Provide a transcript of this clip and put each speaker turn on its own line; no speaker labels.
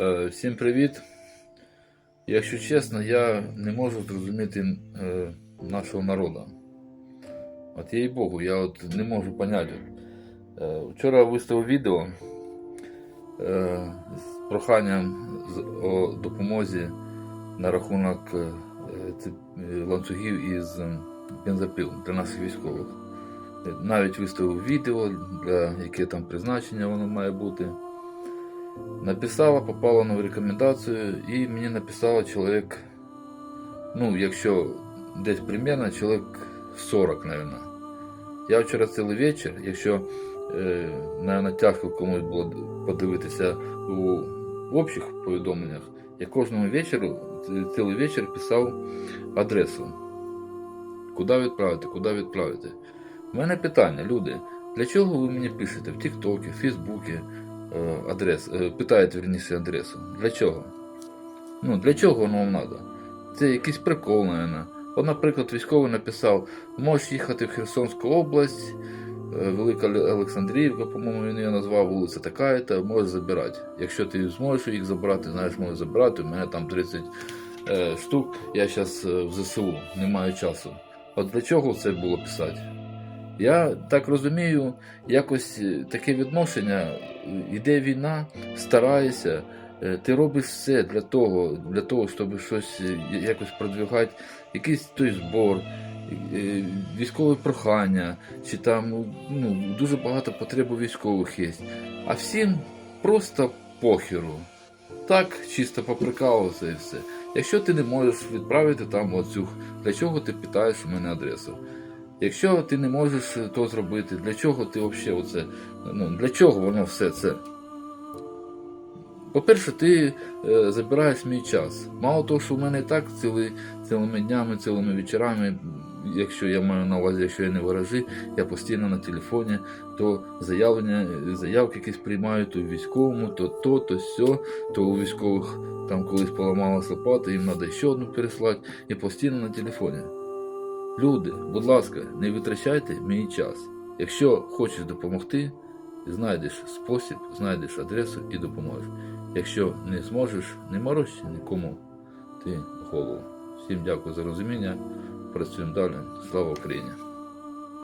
Е, Всім привіт. Якщо чесно, я не можу зрозуміти е, нашого народу. От їй Богу, я от не можу поняти. Е, Вчора виставив відео з проханням о допомозі на рахунок ланцюгів із бензопил для наших військових. Навіть виставив відео, для яке там призначення воно має бути. Написала, попала на рекомендацію, і мені написало чоловік, ну, якщо десь примерно, чоловік 40, мабуть. Я вчора цілий вечір, якщо, е, мабуть, тяжко комусь було подивитися у общих повідомленнях, я кожному вечору, цілий вечір писав адресу. Куди відправити, куди відправити. У мене питання, люди, для чого ви мені пишете в Тіктокі, в Фейсбуці, адрес, е, питаєте верніше адресу. Для чого? Ну, для чого воно вам треба? Це якийсь прикол, мабуть. От, наприклад, військовий написав: можеш їхати в Херсонську область, е, Велика Ле- Олександрівка, по-моєму, він її назвав, вулиця така, то можеш забирати. Якщо ти зможеш їх забрати, знаєш, можеш забрати. У мене там 30 е, штук, я зараз в ЗСУ, не маю часу. От для чого це було писати? Я так розумію, якось е, таке відношення, е, іде війна, стараєшся, е, ти робиш все для того, для того, щоб щось якось продвигати, якийсь той збор, військове прохання, чи там ну, дуже багато потреб військових є. А всім просто похеру. Так, чисто поприкалуватися і все. Якщо ти не можеш відправити там оцю, для чого ти питаєш у мене адресу? Якщо ти не можеш то зробити, для чого ти взагалі оце? Ну, для чого воно все це? По-перше, ти е, забираєш мій час. Мало того, що в мене і так ціли, цілими днями, цілими вечорами, якщо я маю на увазі, якщо я не ворожи, я постійно на телефоні, то заявлення, заявки якісь приймаю, то у військовому, то то, то сьо, то у військових там колись поламалася лопата, їм треба ще одну переслати, і постійно на телефоні. Люди, будь ласка, не витрачайте мій час. Якщо хочеш допомогти, знайдеш спосіб, знайдеш адресу і допоможеш. Якщо не зможеш, не морочь нікому ти голову. Всім дякую за розуміння. Працюємо далі. Слава Україні!